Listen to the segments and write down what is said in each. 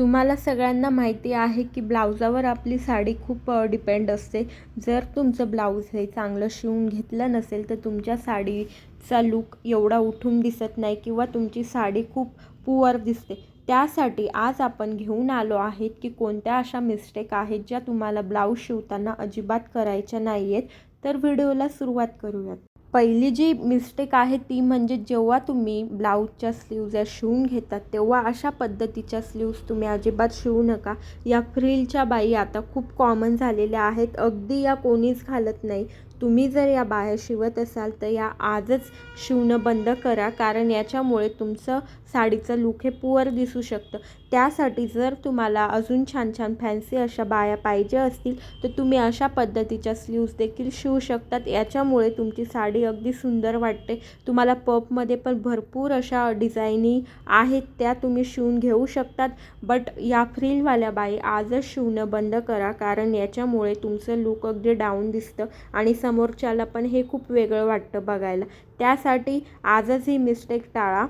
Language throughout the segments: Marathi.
तुम्हाला सगळ्यांना माहिती आहे की ब्लाउजावर आपली साडी खूप डिपेंड असते. जर तुमचं ब्लाऊज हे चांगलं शिवून घेतलं नसेल तर तुमच्या साडीचा लूक एवढा उठून दिसत नाही किंवा तुमची साडी खूप पुअर दिसते. त्यासाठी आज आपण घेऊन आलो आहेत की कोणत्या अशा मिस्टेक आहेत ज्या तुम्हाला ब्लाऊज शिवताना अजिबात करायच्या नाही आहेत तर व्हिडिओला सुरुवात करूयात. पहिली जी मिस्टेक आहे ती म्हणजे जेव्हा तुम्ही ब्लाऊजच्या स्लीव्ज या शिवून घेतात तेव्हा अशा पद्धतीच्या स्लीव्ज तुम्ही अजिबात शिवू नका. या फ्रिलच्या बाई आता खूप कॉमन झालेल्या आहेत. अगदी या कोणीच घालत नाही. तुम्ही जर या बाया शिवत असाल तर या आजच शिवणं बंद करा कारण याच्यामुळे तुमचं साडीचं लुक हे पुअर दिसू शकतं. त्यासाठी जर तुम्हाला अजून छान छान फॅन्सी अशा बाया पाहिजे असतील तर तुम्ही अशा पद्धतीच्या स्लीव्ज देखील शिवू शकतात. याच्यामुळे तुमची साडी अगदी सुंदर वाटते. तुम्हाला पपमध्ये पण भरपूर अशा डिझाईनी आहेत त्या तुम्ही शिवून घेऊ शकतात. बट या फ्रीलवाल्या बाई आजच शिवणं बंद करा कारण याच्यामुळे तुमचं लुक अगदी डाऊन दिसतं. आणि समोरच्याला पण हे खूप वेगळं वाटतं बघायला. त्यासाठी आजच ही मिस्टेक टाळा.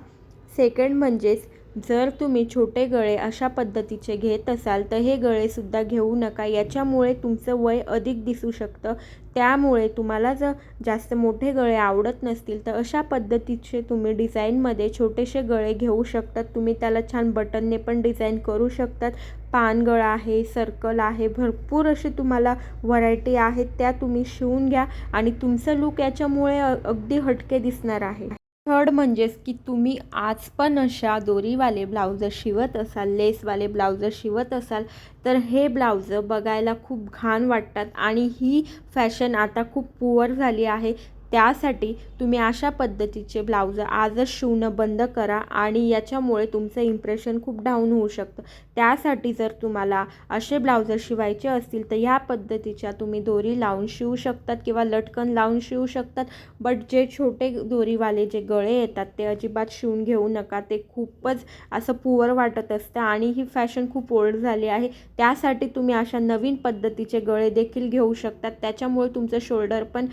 सेकंड म्हणजेच जर तुम्ही छोटे गळे अशा पद्धतीचे घेत असाल तर हे गळेसुद्धा घेऊ नका. याच्यामुळे तुमचं वय अधिक दिसू शकतं. त्यामुळे तुम्हाला जर जास्त मोठे गळे आवडत नसतील तर अशा पद्धतीचे तुम्ही डिझाईनमध्ये छोटेसे गळे घेऊ शकतात. तुम्ही त्याला छान बटनने पण डिझाईन करू शकतात. पानगळा आहे सर्कल आहे भरपूर असे तुम्हाला व्हरायटी आहेत. त्या तुम्ही शिवून घ्या आणि तुमचं लूक याच्यामुळे अगदी हटके दिसणार आहे. थर्ड म्हणजेच की तुम्ही आज पण अशा दोरीवाले ब्लाउजं शिवत असाल लेसवाले ब्लाउजं शिवत असाल तर हे ब्लाउजं बघायला खूप घाण वाटतात. आणि ही फॅशन आता खूप पुअर झाली आहे. त्यासाठी तुम्ही अशा पद्धतीचे ब्लाउजं आजच शिवणं बंद करा आणि याच्यामुळे तुमचं इम्प्रेशन खूप डाऊन होऊ शकतं. त्यासाठी जर तुम्हाला असे ब्लाऊज शिवायचे असतील तर ह्या पद्धतीच्या तुम्ही दोरी लावून शिवू शकतात किंवा लटकन लावून शिवू शकतात. बट जे छोटे दोरीवाले जे गळे येतात ते अजिबात शिवून घेऊ नका. ते खूपच असं पुअर वाटत असतं आणि ही फॅशन खूप ओल्ड झाली आहे. त्यासाठी तुम्ही अशा नवीन पद्धतीचे गळे देखील घेऊ शकतात. त्याच्यामुळे तुमचं शोल्डर पण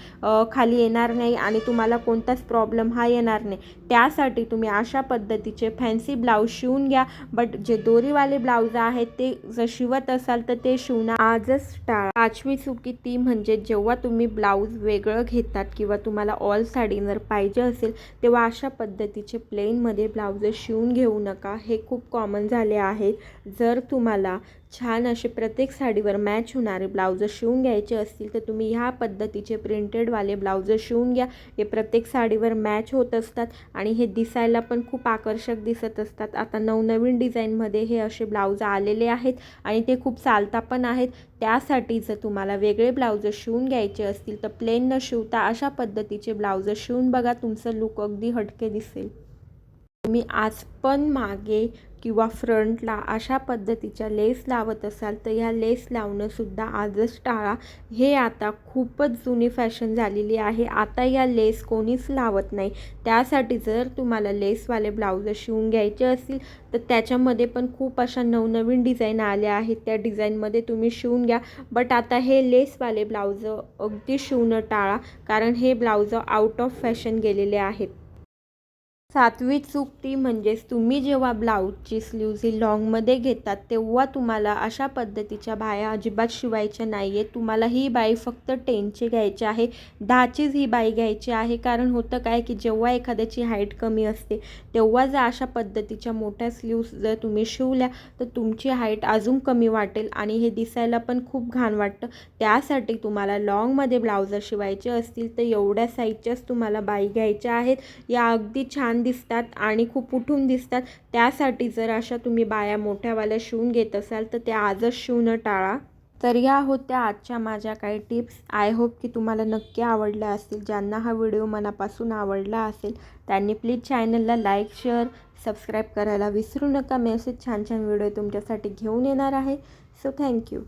खाली येणार नाही आणि तुम्हाला कोणताच प्रॉब्लेम हा येणार नाही. त्यासाठी तुम्ही अशा पद्धतीचे फॅन्सी ब्लाऊज शिवून घ्या. बट जे दोरीवाले ब्लाऊज आहेत ते जर शिवत असाल तर ते शिवणं आजच टाळा. पाचवी चुकी ती म्हणजे जेव्हा तुम्ही ब्लाऊज वेगळं घेतात किंवा तुम्हाला ऑल साडी जर पाहिजे असेल तेव्हा अशा पद्धतीचे प्लेनमध्ये ब्लाऊज शिवून घेऊ नका. हे खूप कॉमन झाले आहेत. जर तुम्हाला छान असे प्रत्येक साडीवर मॅच होणारे ब्लाउजं शिवून घ्यायचे असतील तर तुम्ही ह्या पद्धतीचे प्रिंटेडवाले ब्लाउजं शिवून घ्या. हे प्रत्येक साडीवर मॅच होत असतात आणि हे दिसायला पण खूप आकर्षक दिसत असतात. आता नवनवीन डिझाईनमध्ये हे असे ब्लाउज आलेले आहेत आणि ते खूप चालता पण आहेत. त्यासाठी जर तुम्हाला वेगळे ब्लाउजं शिवून घ्यायचे असतील तर प्लेन न शिवता अशा पद्धतीचे ब्लाउजं शिवून बघा. तुमचं लुक अगदी हटके दिसेल. तुम्ही आज पण मागे किंवा फ्रंटला अशा पद्धतीच्या लेस लावत असाल तर ह्या लेस लावणंसुद्धा आजच टाळा. हे आता खूपच जुनी फॅशन झालेली आहे. आता या लेस कोणीच लावत नाही. त्यासाठी जर तुम्हाला लेसवाले ब्लाऊज शिवून घ्यायचे असतील तर त्याच्यामध्ये पण खूप अशा नवनवीन डिझाईन आल्या आहेत. त्या डिझाईनमध्ये तुम्ही शिवून घ्या. बट आता हे लेसवाले ब्लाऊज अगदी शिवणं टाळा कारण हे ब्लाऊज आउट ऑफ फॅशन गेलेले आहेत. सातवी चूक ती म्हणजेच तुम्ही जेव्हा ब्लाऊजची स्लीव्ज ही लॉंगमध्ये घेतात तेव्हा तुम्हाला अशा पद्धतीच्या बाया अजिबात शिवायच्या नाही आहे तुम्हाला ही बाई फक्त टेनची घ्यायची आहे दहाचीच ही बाई घ्यायची आहे. कारण होतं काय की जेव्हा एखाद्याची हाईट कमी असते तेव्हा जर अशा पद्धतीच्या मोठ्या स्लीव्स जर तुम्ही शिवल्या तर तुमची हाईट अजून कमी वाटेल आणि हे दिसायला पण खूप घाण वाटतं. त्यासाठी तुम्हाला लॉंगमध्ये ब्लाऊज शिवायचे असतील तर एवढ्या साईजच्याच तुम्हाला बाई घ्यायच्या आहेत. या अगदी छान छान दिसतात आणि खूप उठून दिसतात. त्यासाठी जर अशा तुम्ही बाया मोठ्यावाल्या शिवून घेत असाल तर त्या आजच शिवणं टाळा. तर या होत्या आजच्या माझ्या काही टिप्स. आय होप की तुम्हाला नक्की आवडल्या असतील. ज्यांना हा व्हिडिओ मनापासून आवडला असेल त्यांनी प्लीज चॅनलला लाईक शेअर सबस्क्राईब करायला विसरू नका. मी असे छान छान व्हिडिओ तुमच्यासाठी घेऊन येणार आहे. So thank you.